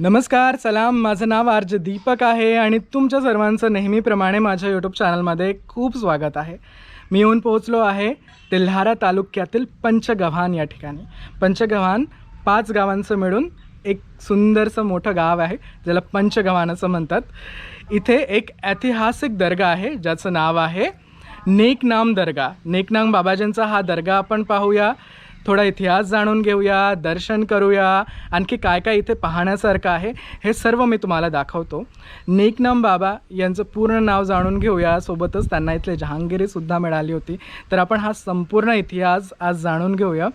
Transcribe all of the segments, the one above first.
नमस्कार सलाम. माझं नाव आर्ज दीपक आहे आणि तुमच्या सर्वांचं नेहमीप्रमाणे माझ्या यूट्यूब चॅनलमध्ये खूप स्वागत आहे. मी येऊन पोहोचलो आहे तेल्हारा तालुक्यातील पंचगव्हाण या ठिकाणी. पंचगव्हाण पाच गावांचं मिळून एक सुंदरसं मोठं गाव आहे ज्याला पंचगव्हाण असं म्हणतात. इथे एक ऐतिहासिक दर्गा आहे ज्याचं नाव आहे नेकनाम दर्गा. नेकनाम बाबाजींचा हा दर्गा आपण पाहूया. थोडा इतिहास जाणून घेऊया दर्शन करूया. आणखी काय काय इथे पाहण्यासारखं आहे हे सर्व मी तुम्हाला दाखवतो. नेकनम बाबा यांचं पूर्ण नाव जाणून घेऊया. सोबतच त्यांना इथले जहांगीरीसुद्धा मिळाली होती. तर आपण हा संपूर्ण इतिहास आज जाणून घेऊया.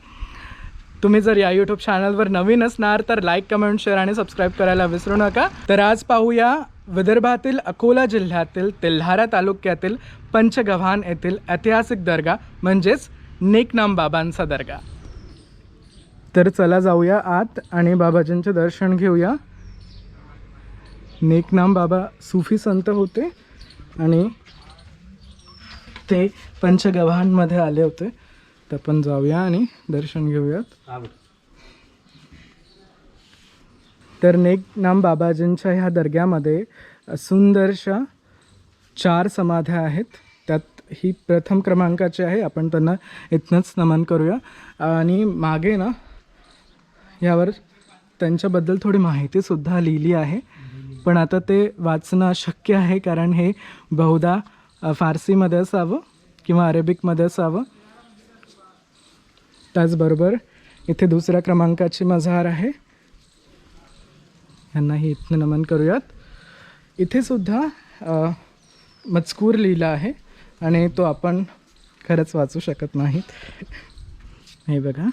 तुम्ही जर या यूट्यूब चॅनलवर नवीन असणार तर लाईक कमेंट शेअर आणि सबस्क्राईब करायला विसरू नका. तर आज पाहूया विदर्भातील अकोला जिल्ह्यातील तेल्हारा तालुक्यातील पंचगव्हाण येथील ऐतिहासिक दर्गा म्हणजेच नेकनाम बाबांचा दर्गा. तर चला जाऊया आत आणि बाबाजींचे दर्शन घेऊया. नेकनाम बाबा सुफी संत होते आणि ते पंचगव्हाणमध्ये आले होते. तर आपण जाऊया आणि दर्शन घेऊयात. तर नेकनाम बाबाजींच्या ह्या दर्ग्यामध्ये सुंदरशा चार समाध्या आहेत. त्यात ही प्रथम क्रमांकाची आहे. आपण त्यांना इथनंच नमन करूया. आणि मागे ना यावर त्यांच्याबद्दल थोडी माहितीसुद्धा लिहिली आहे. पण आता ते वाचणं अशक्य आहे कारण हे बहुधा फारसीमध्ये असावं किंवा अरेबिकमध्ये असावं. त्याचबरोबर इथे दुसऱ्या क्रमांकाची मझार आहे. यांनाही इथनं नमन करूयात. इथे सुद्धा मजकूर लिहिला आहे आणि तो आपण खरंच वाचू शकत नाहीत. हे बघा.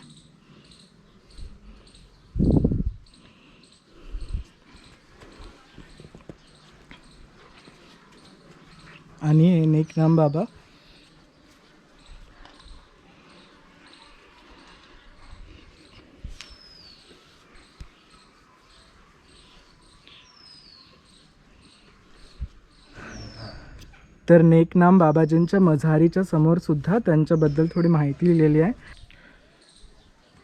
आणि हे नेकनाम बाबा. तर नेकनाम बाबाजींच्या मझारीच्या समोर सुद्धा त्यांच्याबद्दल थोडी माहिती लिहिलेली आहे.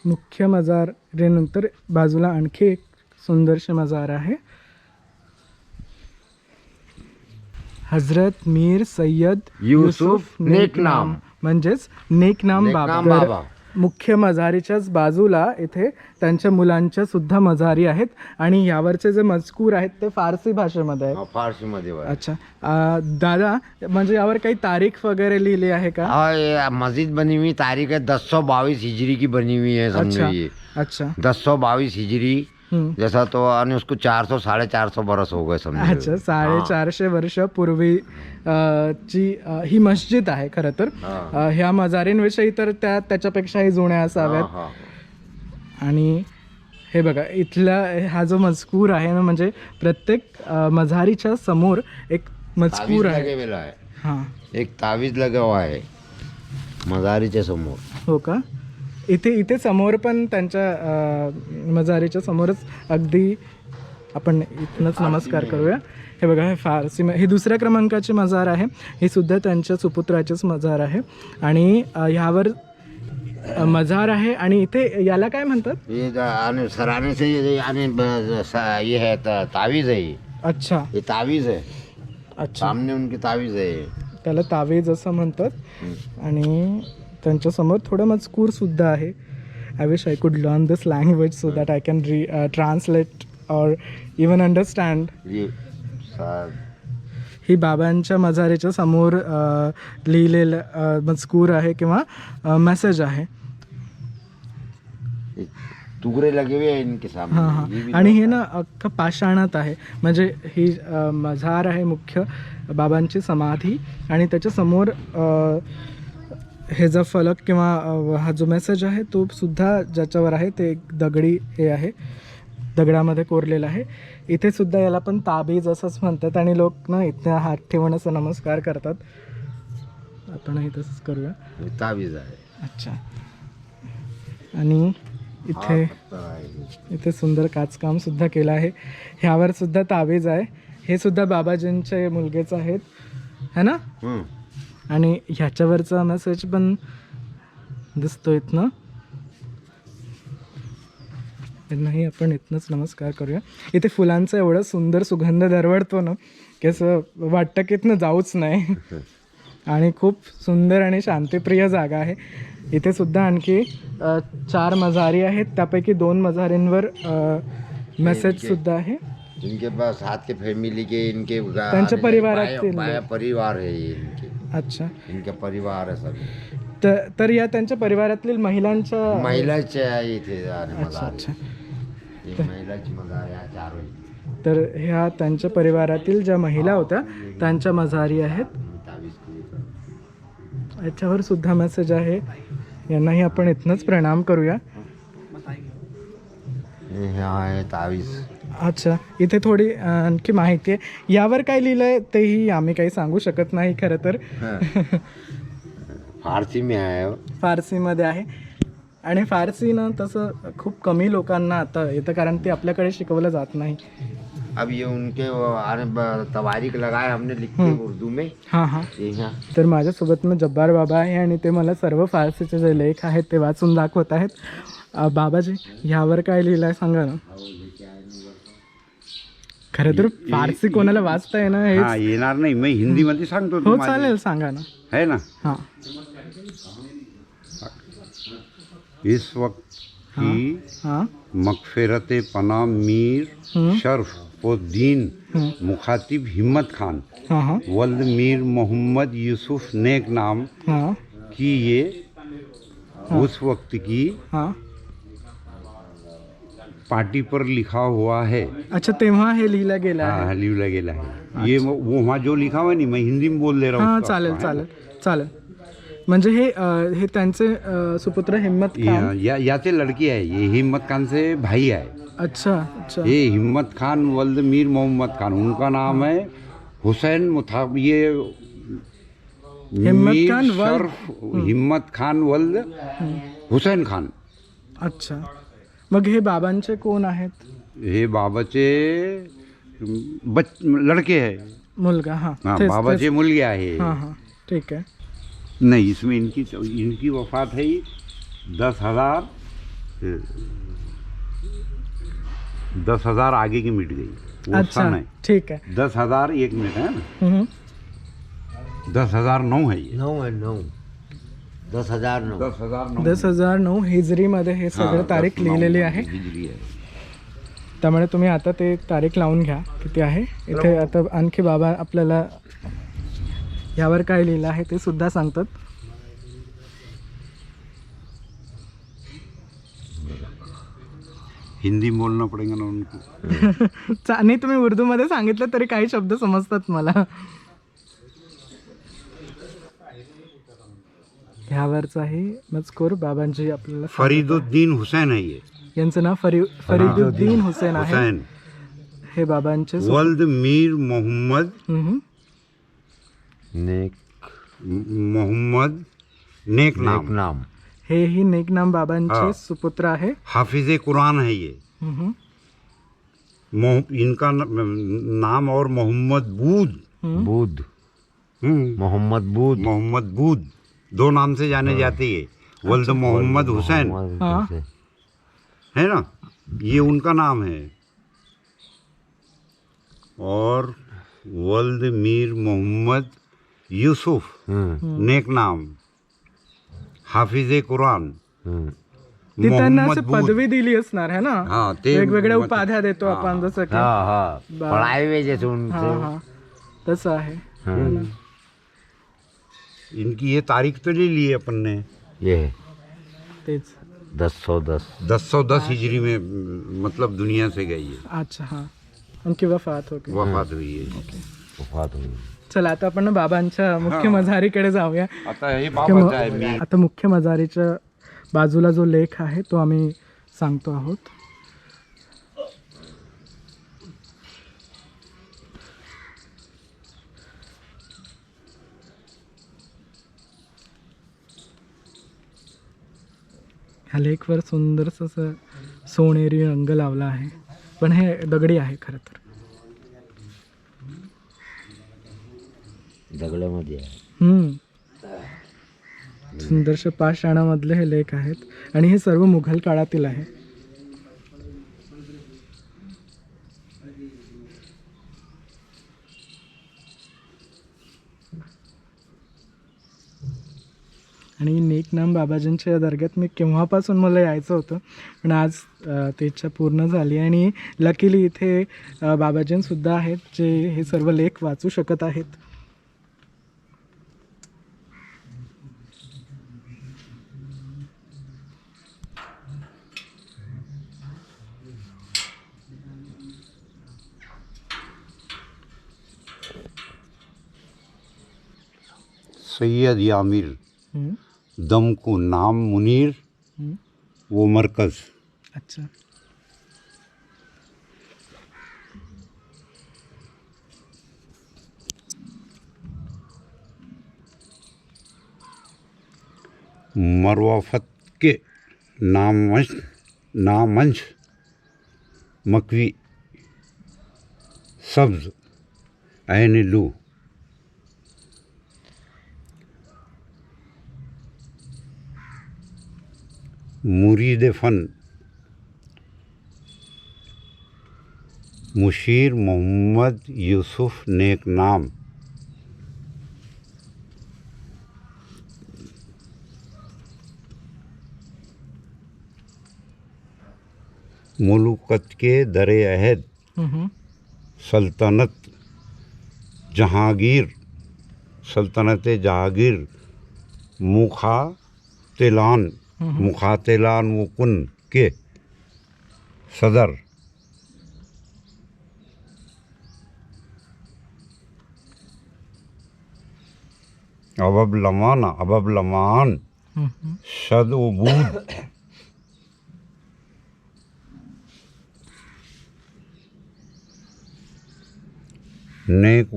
मुख्य मजार रेनंतर बाजूला आणखी एक सुंदरशी मजार आहे. हजरत मीर सय्यद युसुफ नेकनाम. म्हणजेच नेकनाम बाबा. बाबा. मुख्य मजारीच्याच बाजूला इथे त्यांच्या मुलांच्या सुद्धा मजारी आहेत आणि यावरचे जे मजकूर आहेत ते फारसी भाषेमध्ये आहेत. फारसी मध्ये अच्छा. अं, दादा म्हणजे यावर काही तारीख वगैरह लिहिली आहे का? मस्जिद बनी हुई तारीख है दस सौ बाईस हिजरी की बनी हुई है समझो अच्छा. ये. अच्छा. दस सौ बाईस हिजरी. जैसा तो आणि उसको चार सौ साढ़े चार सौ बरस हो गए समझो। अच्छा साडेचारशे वर्ष पूर्वी अं, ची अं, ही मस्जिद आहे खरं तर. अं, ह्या मजारींविषयी तर त्या त्याच्यापेक्षाही जुन्या असाव्यात. हाँ. आणि हे बघा इथला हा जो मजकूर आहे ना म्हणजे प्रत्येक अं, मझारीच्या समोर एक तावीज मजकूर आहे. लगे हुए है. एक तावीज लगा हुआ है मजारीच्या समोर. हो का? इथे इथे समोर पण त्यांच्या मजारीच्या समोरच अगदी आपण इथनंच नमस्कार करूया. हे बघा हे फारसी ही दुसऱ्या क्रमांकाची मजार आहे. ही सुद्धा त्यांच्या सुपुत्राचीच मजार आहे. आणि ह्यावर मजार आहे आणि इथे याला काय म्हणतात? ये आणि सराने से ये आणि ये है तावीज है ये अच्छा. ये तावीज है अच्छा. सामने उनकी तावीज है ये. त्याला तावेज असं म्हणतात. आणि त्यांच्यासमोर थोडं मजकूर सुद्धा आहे. I wish I could learn this language so that I can retranslate or even understand ही बाबांच्या मजारीच्या समोर अ, लिहिलेलं अ, मजकूर आहे किंवा मेसेज आहे. ये टुकड़े लगे हुए हैं इनके सामने. हां हां. ये भी आणि हे ना अख्खं पाषाणात आहे. म्हणजे ही मझार आहे मुख्य बाबांची समाधी आणि त्याच्यासमोर हे जो फलक किंवा हा जो मेसेज आहे तो सुद्धा ज्याच्यावर आहे ते एक दगडी हे आहे. दगडामध्ये कोरलेलं आहे. इथे सुद्धा याला पण ताबीज असंच म्हणतात आणि लोक ना इथे हात ठेवून असं नमस्कार करतात. आपणही तसंच करूया. ये तावीज आहे. अच्छा. आणि इथे. इथे सुंदर काचकाम सुद्धा केलं आहे. ह्यावर सुद्धा ताबीज आहे. हे सुद्धा बाबाजींचे मुलगेच आहेत. है ना. आणि ह्याच्यावरचा मेसेज पण दिसतो इथनं. त्यांनाही आपण इथनंच नमस्कार करूया. इथे फुलांचा एवढं सुंदर सुगंध दरवळतो ना की असं वाटतं की इथनं जाऊच नाही. आणि खूप सुंदर आणि शांतिप्रिय जागा आहे. इथे सुद्धा आणखी चार मजारी आहेत. त्यापैकी दोन मजारींवर मेसेज सुद्धा आहे. इनके पास हाथ के फैमिली के इनके त्यांच्या परिवारातील बाया परिवार है ये इनके। अच्छा. इनके परिवार है सब तर तर या त्यांच्या परिवारातील महिलांच्या महिलाचे आहे इथे अच्छा अच्छा. एक महिलाची मजार या चार तर ह्या त्यांच्या परिवारातील ज्या महिला होत्या त्यांच्या मजारी आहेत. याच्यावर सुद्धा मेसेज आहे. यांनाही आपण इथनंच प्रणाम करूया. आहे तावीस अच्छा इथे थोडी आणखी माहिती आहे. यावर काय लिहिलं आहे तेही आम्ही काही सांगू शकत नाही खरं तर. फारसी में आहे. फारसीमध्ये आहे. आणि फारसी ना तसं खूप कमी लोकांना आता येतं कारण ते आपल्याकडे शिकवलं जात नाही. अब ये उनके वो आने ब- तवारीख लगाए हमने लिख उर्दू में। हां हां. ये यहाँ। तर माझ्यासोबत मग जब्बार बाबा आहे आणि ते मला सर्व फारसीचे जे लेख आहेत ते वाचून दाखवत आहेत. अ, बाबाजी ह्यावर काय लिहिलं आहे सांगा ना. खरं तर फारसी कोणाला वाचता येणं हा हे येणार नाही. मी हिंदीमध्ये सांगतो हो तुम्हाला. चालेल सांगा ना. है ना? हां. इस वक्त की हां. मगफिरत पना मीर. शर्फ उद्दीन. मुखातिब हिम्मत खान। हां हां. वल्द मीर मोहम्मद यूसुफ नेक नाम हां. की ये उस वक्त की हां. पार्टी पर लिखा हुआ है। अच्छा तेव्हा हे लिहिलं गेलं आहे. हाँ लिखा गेला है ये वो वहाँ जो लिखा हुआ है नहीं मैं हिंदी में बोल दे रहा हूँ हां चालेल है? चालेल चालेल। म्हणजे हे अ, हे त्यांचे अ, सुपुत्र हिम्मत खान? या, या से लड़की है ये हिम्मत खान से भाई है अच्छा अच्छा. ये हिम्मत खान वल्द मीर मोहम्मद खान उनका नाम है हुसैन मुथा ये हिम्मत मीर खान वल्द- शर्फ हिम्मत खान वल्द हुसैन खान। अच्छा। मग हे बाबांचे कोण आहेत? हे बाबाचे बच लड़के है मुलगा हाँ. हाँ तेच- बाबाचे तेच. मुलगे आहे. हाँ हाँ. ठीक आहे. नहीं इसमें इनकी इनकी वफात है दस हज़ार दस हज़ार आगे की मिट गई। वो अच्छा सन है ठीक है। दस हज़ार एक मिनट है ना? हम्म. दस हज़ार नौ है ये। नऊ आहे नऊ दस हजार नऊ. दस हजार नौ दस हजार नऊ हिजरीमध्ये हे सगळं हाँ, तारीख दस लिहिलेली आहे. हिजरी है त्यामुळे तुम्ही आता ते तारीख लावून घ्या किती आहे. इथे आता आणखी बाबा आपल्याला यावर काय लिहिलं आहे ते सुद्धा सांगतात. हिंदी बोलना पड़ेगा ना उनको चा- नाही तुम्ही उर्दूमध्ये सांगितलं तरी काही शब्द समजतात मला. ह्यावरचाही मजकूर बाबांची आपल्याला फरीदुद्दीन हुसैन है. यांचं नाव फरी फरीदुद्दीन हुसेन आहे. हुसैन. हे बाबांचे सु- वल्द मीर मोहम्मद हम्म. नेक मोहम्मद नेक नेक नाम. नाम हे ही नेक नाम बाबांचे हा. सुपुत्र आहे. हाफिज कुरान है. ये हम्म. मोह- इनका न- नाम और मोहम्मद बूद. हम्म. हम्म, मोहम्मद बुद्ध मोहम्मद बूद. दो नाम से जाने जाते हैं। वल्द मोहम्मद हुसैन। मोहम्मद हाँ। हुसैन। है ना? ये उनका नाम है। और वल्द मीर मोहम्मद यूसुफ हम्म, नेक नाम। हाफिज कुरान। हम्म. ती त्यांना अशी पदवी दिली असणार है ना? हाँ ते वेगवेगळ्या उपाध्या देतो आपण जसं की हा हा। हुए जैसे हा हा। तसं आहे. हम्म. इनकी ये तारीख तो ले ली है अपन ने। ये है। तेच दस सौ दस। दस सौ दस हिजरी में मतलब दुनिया से गई है। अच्छा हा। उनकी वफात हो गई। वफात हुई है वफात हुई। चला आता आपण ना बाबांच्या मुख्य मजारीकडे जाऊया। आता हे मुख्य बाबाचं आहे मी म- आता मुख्य मजारीच्या बाजूला जो लेख आहे तो आम्ही सांगतो आहोत. ह्या लेखवर सुंदरस असं सोनेरी रंग लावला आहे. पण हे दगडी आहे खरं तर. दगडामध्ये. सुंदरशा पाषाणामधले हे लेख आहेत. आणि हे सर्व मुघल काळातील आहे. आणि नेकनाम बाबाजींच्या दर्ग्यात मी केव्हापासून मला यायचं होतं पण आज ती इच्छा पूर्ण झाली आणि लकीली इथे बाबाजींसुद्धा आहेत जे हे सर्व लेख वाचू शकत आहेत. सैयद यामिर. दम को नाम मुनीर हं. वो मरकज़। अच्छा। मरवाफत के नामंश नामंश मकवी सब्ज ऐन लू। मुरीद फ़न मुशीर मोहम्मद यूसुफ नेक नाम मुलुकत के दर अहद. सल्तनत जहांगीर सल्तनत जहांगीर मुखा तेलान मुखातिलान वकुन के सदर। अबब लमाना अबब लमान हं, हं. शद वबूद नेक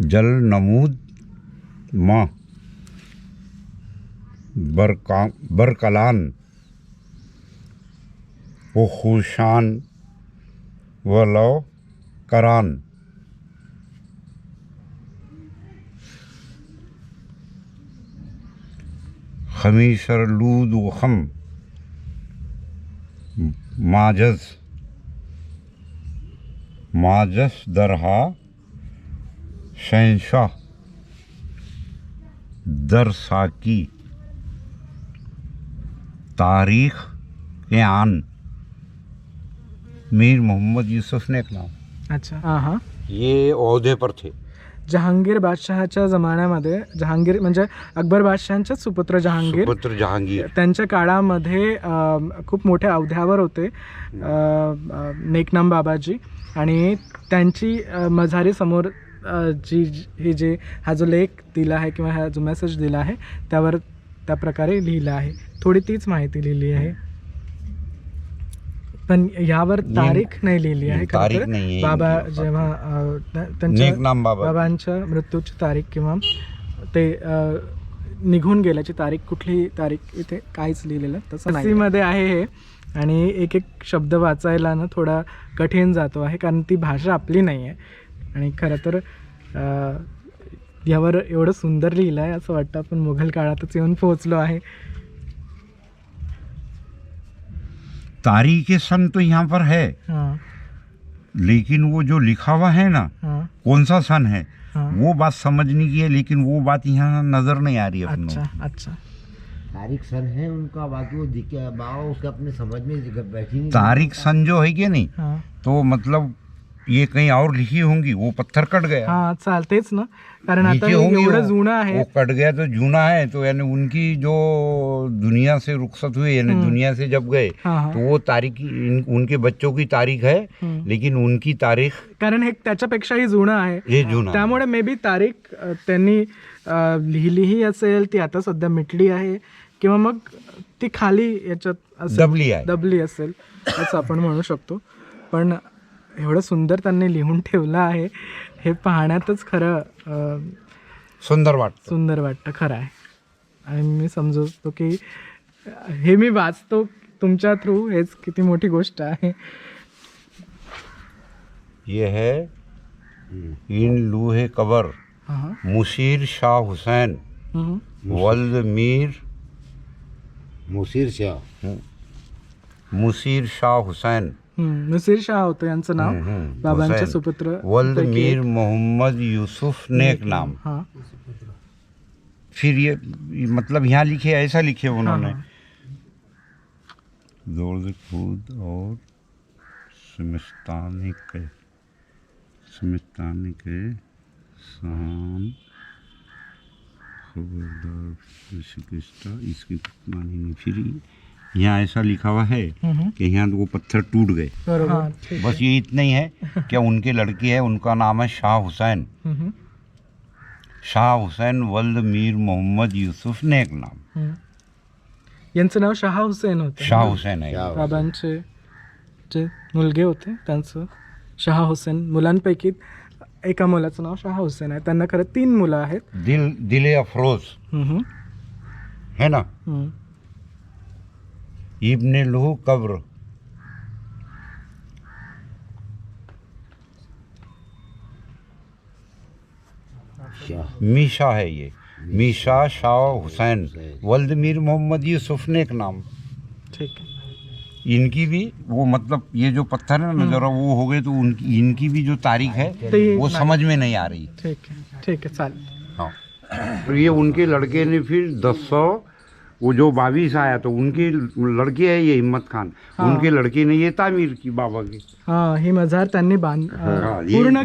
जल नमूद माँ। बरका बरकलान। खुशान व लो करान। खमीसर लूद व खम। माजस। माजस दरहा। शहनशाह दर साकी तारीख के आन। मीर मोहम्मद यूसुफ ने एक नाम अच्छा। हां हां ये अहदे पर थे। जहांगीर बादशहाच्या जमान्यामध्ये जहांगीर म्हणजे अकबर बादशहांचेच सुपुत्र जहांगीर पुत्र जहांगीर। त्यांच्या काळामध्ये खूप मोठ्या अवध्यावर होते नेकनाम बाबाजी आणि त्यांची मझारी समोर जी ही जे हा जो लेख दिला आहे किंवा हा जो मेसेज दिला आहे त्यावर त्या प्रकारे लिहिलं आहे. थोडी तीच माहिती लिहिली आहे. पण यावर तारीख नाही लिहिली आहे. बाबा जेव्हा त्यांच्या बाबांच्या मृत्यूची तारीख किंवा ते अ, निघून गेल्याची तारीख कुठली तारीख इथे काहीच लिहिलेलं तसं नाही. मध्ये आहे हे. आणि एक एक शब्द वाचायला ना थोडा कठीण जातो आहे कारण ती भाषा आपली नाही आहे. आणि खरं तर अ, यावर एवढं सुंदर लिहिलं आहे असं वाटतं आपण मुघल काळातच येऊन पोहोचलो आहे. तारीख सन तो यहाँ पर है। हां. लेकिन वो जो लिखा हुआ है ना हां. कौन सा सन है हां. वो बात समझने की है लेकिन वो बात यहाँ नजर नहीं आ रही है अपन अच्छा अच्छा। तारिक सन है उनका बाकी वो दिखे बाबा उसके अपने समझ में बैठी नहीं। को। तारीख सन जो है कि नहीं हां। तो मतलब ये कहीं और लिखी होंगी वो पत्थर कट गया। हां चालतेच ना। कारण आता नीचे हे होंगी एवढं वो। जुनं आहे वो कट गया तो जूना है तो यानी उनकी जो दुनिया से रुखसत हुई यानी। दुनिया से जब गए हां हां। तो वो तारीख इन- उनके बच्चों की तारीख है. लेकिन उनकी तारीख कारण हे त्याच्यापेक्षाही जुनं आहे। ये जूना त्यामुळे मे बी तारीख अ, त्यांनी अ, लिहिलीही असेल ती आता सध्या मिटली आहे किंवा मग ती खाली याच्यात असेल दबली आहे। दबली असेल असं आपण म्हणू शकतो. पण एवढं सुंदर त्यांनी लिहून ठेवलं आहे. हे पाहण्यातच खरं सुंदर वाटतं. सुंदर वाटतं खरं आहे. आणि मी समजतो की हे मी वाचतो तुमच्या थ्रू हेच किती मोठी गोष्ट आहे. ये है इन लूहे कबर हां मुशीर शाह हुसैन हम्म. वल्द मीर मुसीर शाह. मुसीर शाह हुसैन. नसीर शाह होतं यांचं नाव. हम्म, हम्म. बाबांचे सुपुत्र वल्द मीर. मोहम्मद यूसुफ नेक नाम. हाँ. फिर ये मतलब यहाँ लिखे ऐसा लिखे उन्होंने. ज़ोर खुद और सिमिस्तानी के सिमिस्तानी के शाम खबरदार इसकी मानी नहीं फिर। यहाँ ऐसा लिखा हुआ है कि यहाँ वो पत्थर टूट गए। बस ये इतना ही है कि उनके लड़के है उनका नाम है शाह हुसैन। शाह हुसैन वल्द मीर मोहम्मद यूसुफ नेक नाम। हम्म. यांचं नाव शाह हुसेन होतं. शाह हुसैन है। शाह बाबांचे जे मुलगे होते त्यांचं शाह हुसेन मुलांपैकी एका मुलाचं नाव शाह हुसेन आहे. त्यांना खरं तीन मुलं आहेत. दिल दिले अफरोज। हम्म, है ना? हम्म. इब्ने लहू कब्र। मीशा है ये। मीशा। शाह हुसैन वल्द मीर मोहम्मद यूसुफ नेक नाम। ठीक इनकी भी वो मतलब ये जो पत्थर है ना जरा वो हो गए तो उनकी इनकी भी जो तारीख है ते- वो समझ में नहीं आ रही। ठीक है ठीक है चालेल हाँ। तो ये उनके लड़के ने फिर दस सौ वो जो बावीस आया तो उनके लड़के है ये हिम्मत खान। हाँ। उनके लड़के ने ये तामीर की बाबा की। हा ही मजार त्यांनी बांध हाँ, पूर्ण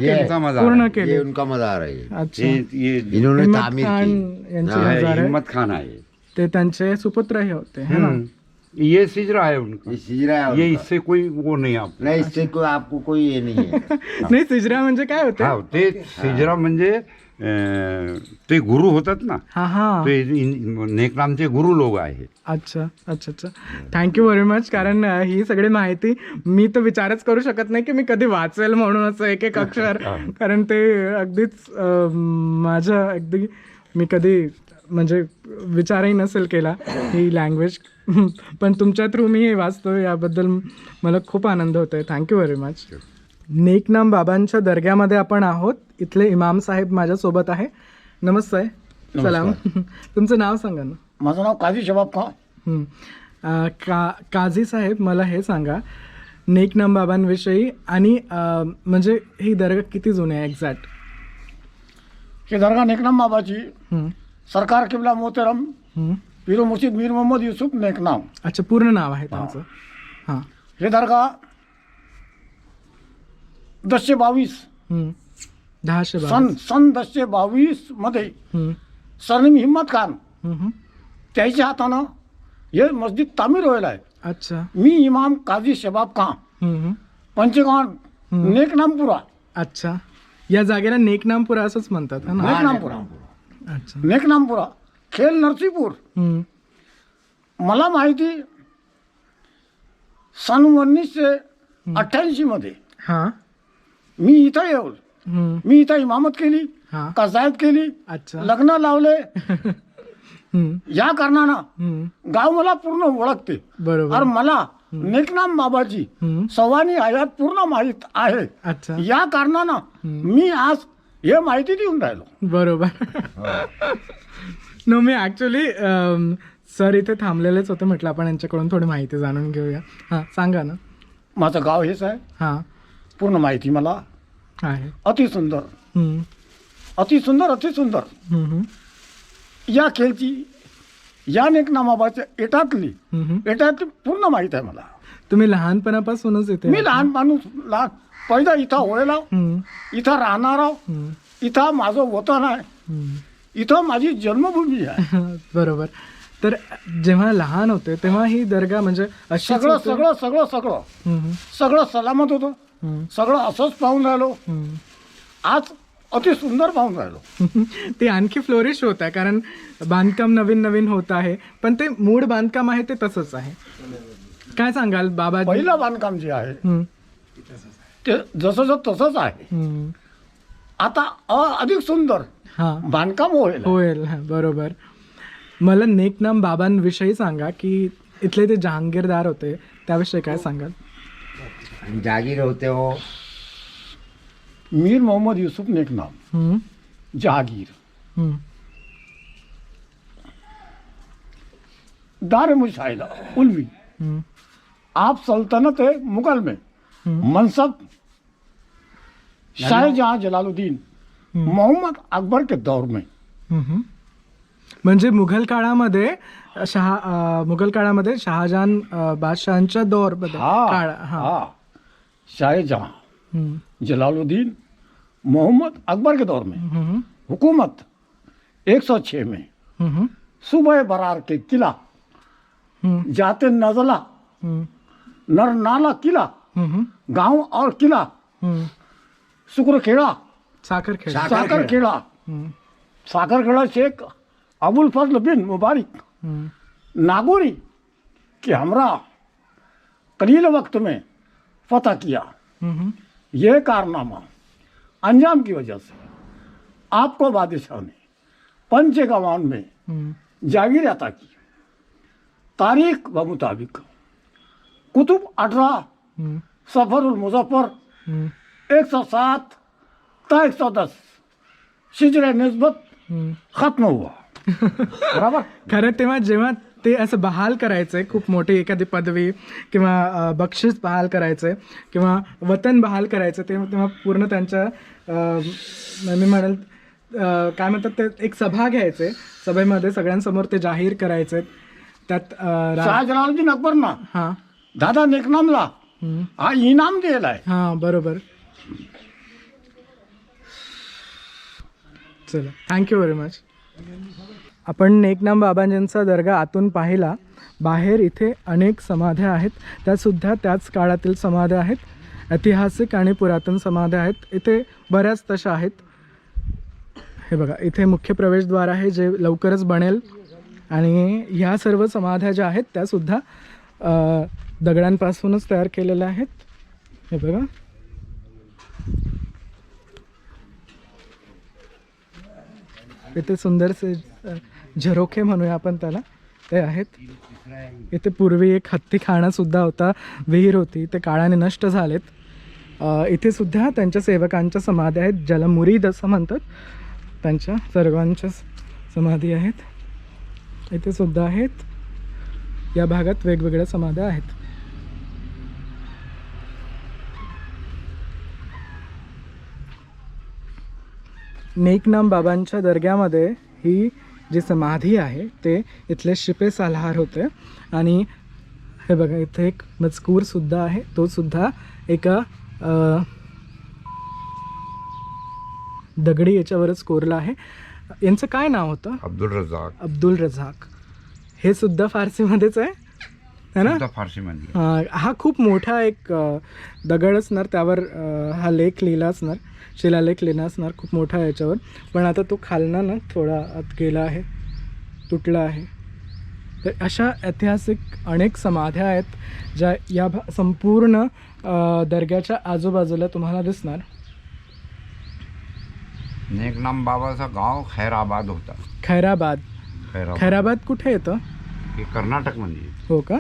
पूर्ण। केली ये उनका मजार है ये। अच्छा। ये ये इन्होंने हिम्मत तामीर खान की यांचे हाँ, मजार आहे हिम्मत खान आए ते त्यांचे सुपुत्रही होते है ना? हम्म। ये सिजरा है उनका। ये सिजरा है ये उनका। इससे कोई वो नहीं आप। नहीं इससे कोई आपको कोई ये नहीं है। नाही सिजरा म्हणजे काय होते? हा ते सिजरा म्हणजे अं, ते गुरु होतात ना। हा हा। ते इन- नेकनामचे गुरु लोक आहेत। अच्छा अच्छा अच्छा. थँक्यू व्हेरी मच कारण अ, ही सगळी माहिती मी तर विचारच करू शकत नाही की मी कधी वाचेल म्हणून असं एक एक अक्षर कारण ते अगदीच अ, माझं अगदी मी कधी म्हणजे विचारही नसेल केला ही लँग्वेज पण तुमच्या थ्रू मी हे वाचतो याबद्दल मला खूप आनंद होतोय. थँक्यू व्हेरी मच नेकनाम बाबांच्या दर्ग्यामध्ये आपण आहोत. इथले इमाम साहेब माझ्यासोबत आहे. नमस्ते. सलाम. तुमचं नाव सांगा ना. माझं नाव काझी शबाब. अ, का काझी साहेब मला हे सांगा. नेकनाम बाबांविषयी आणि म्हणजे ही दर्गा किती जुनी आहे एक्झॅक्ट ही दर्गा नेकनाम बाबाची. सरकार किबला मोहतरम. पीर मुर्शिद मीर मोहम्मद युसुफ नेकनाम अच्छा पूर्ण नाव आहे त्यांचं. हां. हे. दर्गा दसशे बावीस. दहाशे बारा सन सन दसशे बावीसमध्ये हं. सरनेम हिम्मत खान. त्याच्या हातानं हे मस्जिद तामीर व्हायला आहे. अच्छा. मी इमाम काझी शबाब खां हं, हं. पंचगाव नेकनामपुरा. अच्छा. या जागेला नेकनामपुरा असंच म्हणतात है ना? नेकनामपुरा. अच्छा. नेकनामपुरा. खेल नरसीपूर. हं. मला माहिती सन उन्नीसशे अठ्ठ्याऐंशी मध्ये हां. मी इथं येऊ. मी इथं इमामत केली हां. कसायत केली अच्छा. लग्न लावले. हं. या कारणानं. गाव मला पूर्ण ओळखते. बरोबर. आणि मला नेकनाम बाबाची हं. सवानी आयात पूर्ण माहीत आहे. अच्छा. या कारणानं मी आज हे माहिती देऊन राहिलो. बरोबर. नो मी ॲक्च्युली सर इथे थांबलेलेच होते म्हटलं आपण यांच्याकडून थोडी माहिती जाणून घेऊया. हां सांगा ना. माझं गाव हेच आहे. हां. पूर्ण माहिती मला. आहे. अति सुंदर. हम्म, अति सुंदर अति सुंदर. हम्म, हम्म, या खेळची या नेकनामाबाच्या एटातली हम्म. एटातली पूर्ण माहीत आहे मला. तुम्ही लहानपणापासूनच इथे मी लहान माणूस लहान पहिला इथं हम्म, इथं राहणार आहो. हम्म, इथं माझं वतन आहे. हम्म. इथं माझी जन्मभूमी आहे. बरोबर. तर जेव्हा लहान होते तेव्हा ही दर्गा म्हणजे सगळं? सगळं सगळं सगळं. सगळं सलामत होतं. सगळं असंच पाहून राहिलो. आज अति सुंदर पाहून राहिलो. ते आणखी फ्लोरिश होत आहे कारण बांधकाम नवीन नवीन होत आहे. पण ते मूळ बांधकाम आहे ते तसंच आहे. काय सांगाल बाबा पहिलं बांधकाम जे आहे ते जसंच तसंच आहे. आता अधिक सुंदर हा. बांधकाम होईल. होईल बरोबर. मला नेकनाम बाबांविषयी सांगा की इथले ते जहांगीरदार होते त्याविषयी काय सांगाल? जागीर होते हो. मीर मोहम्मद युसुफ नेकनाम. हम्म, जहागीर. हम्म, दार मुशाहिदा उलवी. हम्म, आप सल्तनत है मुगल में. मनसब शाहजहां जलालुद्दीन। मोहम्मद अकबर के दौर में. म्हणजे मुघल काळामध्ये शहा अं, मुघल काळामध्ये शहाजहान अं, बादशहांच्या दौर काळ हा हाँ शाहजहां हम्म. जलालुद्दीन मोहम्मद अकबर के दौर में हम्म. हुकूमत 106 में हम्म. सुबह बरार के किला हम्म. जाते नजला हम्म. नरनाला किला हम्म. गांव और किला हम्म. शुक्रखेड़ा साखर खेळ साकर खेड़ा हम्म. साकर खेड़ा शेख अबुल फजल बिन मुबारक नागोरी नागौरी के हमरा कलील वक्त में फतह किया हम्म. यह कारनामा अंजाम की वजह से आपको बादशाह ने पंच गवान में हम्म. जागीर अता की तारीख व मुताबिक कुतुब अठारह सफ़र मुजफ्फर हम्म. एक सौ सात सौ दस शिजर नस्बत. खत्म हुआ बराबर खरं तेव्हा जेव्हा ते असं बहाल करायचंय खूप मोठी एखादी पदवी किंवा बक्षीस बहाल करायचंय किंवा वतन बहाल करायचं तेव्हा तेव्हा पूर्ण त्यांच्या अं, मी म्हणाल अं, काय म्हणतात ते एक सभा घ्यायचे सभेमध्ये सगळ्यांसमोर ते जाहीर करायचे त्यात अं, रा- ना हां दादा नेकनामला हम्म. हा इनाम दिलाय हां बरोबर चला. थँक्यू व्हेरी मच आपण नेकनाम बाबांजींचा दर्गा आतून पाहिला. बाहेर इथे अनेक समाध्या आहेत. त्यासुद्धा त्याच काळातील समाध्या आहेत. ऐतिहासिक आणि पुरातन समाध्या आहेत. इथे बऱ्याच तशा आहेत. हे बघा इथे मुख्य प्रवेशद्वार आहे जे लवकरच बनेल. आणि ह्या सर्व समाध्या ज्या आहेत त्यासुद्धा दगडांपासूनच तयार केलेल्या आहेत. हे बघा. इथे सुंदरसे झरोखे म्हणूया आपण त्याला. ते आहेत. इथे पूर्वी एक हत्ती खाणासुद्धा होता विहीर होती ते काळाने नष्ट झालेत. अ, इथे सुद्धा त्यांच्या सेवकांच्या समाधी आहेत ज्याला मुरीद असं म्हणतात. त्यांच्या सर्वांच्या समाधी आहेत. इथे सुद्धा आहेत. या भागात वेगवेगळ्या समाध्या आहेत. नेकनाम बाबांच्या दर्ग्यामध्ये ही जी समाधी आहे ते इथले शिपे सालहार होते. आणि हे बघा इथे एक मजकूर सुद्धा आहे. तो सुद्धा एका दगडी याच्यावरच कोरला आहे. यांचं काय नाव होतं? अब्दुल रजाक अब्दुल रझाक. हे सुद्धा फारसीमध्येच आहे. है ना? हा हा खूप मोठा एक दगड असणार त्यावर हा लेख लिहिला असणार शिलालेख लिहिला असणार खूप मोठा याच्यावर. पण आता तो खालना ना थोडा आत गेला आहे तुटला आहे. तर अशा ऐतिहासिक अनेक समाध्या आहेत ज्या या भा संपूर्ण दर्ग्याच्या आजूबाजूला तुम्हाला दिसणार. नेकनाम बाबाचा गाव खैराबाद होता. खैराबाद. खैराबाद. कुठे येतं? हे कर्नाटकमध्ये. हो का?